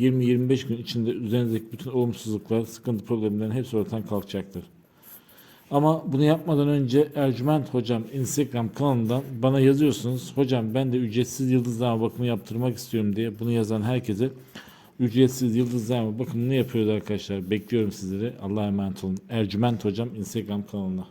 20-25 gün içinde üzerinizdeki bütün olumsuzluklar, sıkıntı problemlerin hepsi ortadan kalkacaktır. Ama bunu yapmadan önce Ercüment Hocam Instagram kanalından bana yazıyorsunuz. Hocam ben de ücretsiz yıldızlama bakımı yaptırmak istiyorum diye bunu yazan herkese ücretsiz yıldızlama bakımını yapıyoruz arkadaşlar. Bekliyorum sizleri. Allah'a emanet olun. Ercüment Hocam Instagram kanalına.